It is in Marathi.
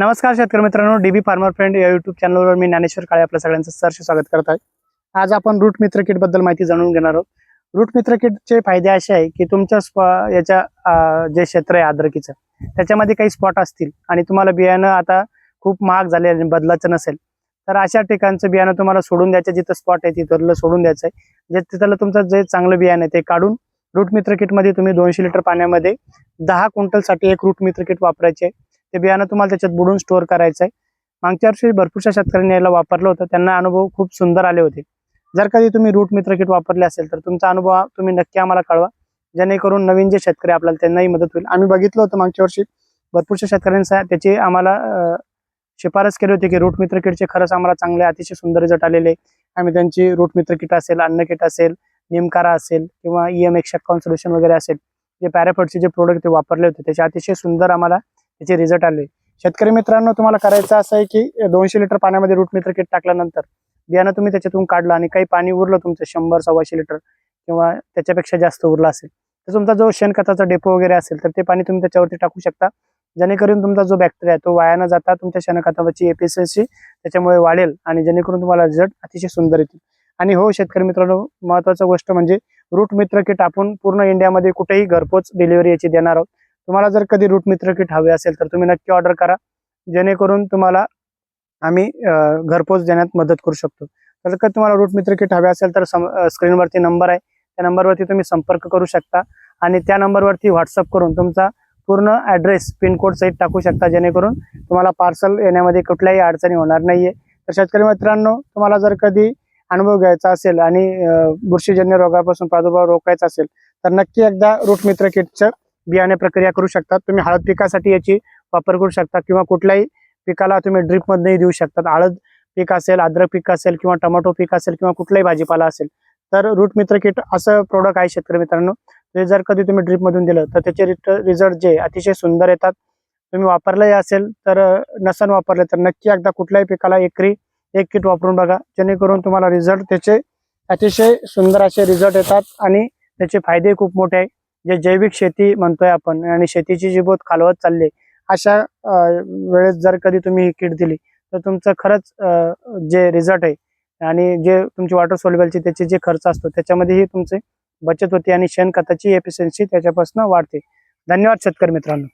नमस्कार शेतकरी मित्रांनो डीबी फार्मर फ्रेंड या युट्यूब चॅनलवर मी ज्ञानेश्वर काळे आपल्या सगळ्यांचं सहर्ष स्वागत करत आहे. आज आपण रूट मित्र किटबद्दल माहिती जाणून घेणार आहोत. रूट मित्र किटचे फायदे असे आहे की तुमच्या स्प याच्या जे क्षेत्र आहे आदरकीचं त्याच्यामध्ये काही स्पॉट असतील आणि तुम्हाला बियाणं आता खूप महाग झाले आणि बदलाचं नसेल तर अशा ठिकाणचं बियाणं तुम्हाला सोडून द्यायचं जिथं स्पॉट आहे तिथलं सोडून द्यायचं आहे. जे तिथलं तुमचं जे चांगलं बियाणं आहे ते काढून रूट मित्र किटमध्ये तुम्ही दोनशे लिटर पाण्यामध्ये दहा क्विंटलसाठी एक रूट मित्र किट वापरायचे आहे. ते बियाणं तुम्हाला त्याच्यात बुडून स्टोअर करायचं आहे मागच्या वर्षी भरपूरशा शेतकऱ्यांनी याला वापरलं होतं. त्यांना अनुभव खूप सुंदर आले होते. जर कधी तुम्ही रूट मित्र किट वापरले असेल तर तुमचा अनुभव तुम्ही नक्की आम्हाला कळवा. जेणेकरून नवीन जे शेतकरी आपल्याला त्यांनाही मदत होईल. आम्ही बघितलं होतं मागच्या वर्षी भरपूरशा शेतकऱ्यांचा त्याची आम्हाला शिफारस केली होती की रूट मित्र किटचे खरंच आम्हाला चांगले अतिशय सुंदर रिझल्ट आलेले. आम्ही त्यांची रूट मित्र किट असेल अन्न किट असेल निमकारा असेल किंवा ई एम एक्स सोल्युशन वगैरे असेल जे पॅराफटचे जे प्रोडक्ट ते वापरले होते त्याचे अतिशय सुंदर आम्हाला त्याचे रिझल्ट आले. शेतकरी मित्रांनो तुम्हाला करायचं असं आहे की दोनशे लिटर पाण्यामध्ये रूट मित्र किट टाकल्यानंतर बियाणं तुम्ही त्याच्यातून काढलं आणि काही पाणी उरलं तुमचं शंभर सव्वाशे लिटर किंवा त्याच्यापेक्षा जास्त उरलं असेल तर तुमचा जो शेणखताचा डेपो वगैरे असेल तर ते पाणी तुम्ही त्याच्यावरती टाकू शकता. जेणेकरून तुमचा जो बॅक्टेरिया आहे तो वाया न जाता तुमच्या शेणखतावरची एफिशियन्सी त्याच्यामुळे वाढेल आणि जेणेकरून तुम्हाला रिझल्ट अतिशय सुंदर येतील. आणि हो शेतकरी मित्रांनो महत्वाचं गोष्ट म्हणजे रूट मित्र किट आपण पूर्ण इंडियामध्ये कुठेही घरपोच डिलिव्हरी याची देणार आहोत. तुम्हाला जर कधी रूट मित्र किट हवे असेल तर तुम्ही नक्की ऑर्डर करा. जेणेकरून तुम्हाला आम्ही घरपोच देण्यात मदत करू शकतो. तर का तुम्हाला रूट मित्र किट हवे असेल तर स्क्रीनवरती नंबर आहे. त्या नंबरवरती तुम्ही संपर्क करू शकता आणि त्या नंबरवरती व्हॉट्सअप करून तुमचा पूर्ण ॲड्रेस पिनकोड सहित टाकू शकता. जेणेकरून तुम्हाला पार्सल येण्यामध्ये कुठल्याही अडचणी होणार नाहीये. तर शेतकरी मित्रांनो तुम्हाला जर कधी अनुभव घ्यायचा असेल आणि बुरशीजन्य रोगापासून प्रादुर्भाव रोखायचा असेल तर नक्की एकदा रूट मित्र किटचं बियाणे प्रक्रिया करू शकतात. तुम्ही हळद पिकासाठी याची वापर करू शकता किंवा कुठल्याही पिकाला तुम्ही ड्रीपमधनंही देऊ शकतात. हळद पीक असेल अद्रक पीक असेल किंवा टोमॅटो पीक असेल किंवा कुठलाही भाजीपाला असेल तर रूट मित्र किट असं प्रोडक्ट आहे शेतकरी मित्रांनो. ते जर कधी तुम्ही ड्रीपमधून दिलं तर त्याचे रिझल्ट जे अतिशय सुंदर येतात. तुम्ही वापरलंही असेल तर नसन वापरले तर नक्की एकदा कुठल्याही पिकाला एकरी एक किट वापरून बघा. जेणेकरून तुम्हाला रिझल्ट त्याचे अतिशय सुंदर असे रिझल्ट येतात आणि त्याचे फायदे खूप मोठे आहे. जे जैविक शेती म्हणतोय आपण आणि शेतीची जी बोध खालवत चालली आहे, अशा वेळेस जर कधी तुम्ही ही किट दिली तर तुमचं खरंच जे रिझल्ट आहे आणि जे तुमची वॉटर सोल्युबलची त्याचे जे खर्च असतो त्याच्यामध्येही तुमचे बचत होते आणि शेणखताची एफिशियन्सी त्याच्यापासून वाढते. धन्यवाद शेतकरी मित्रांनो.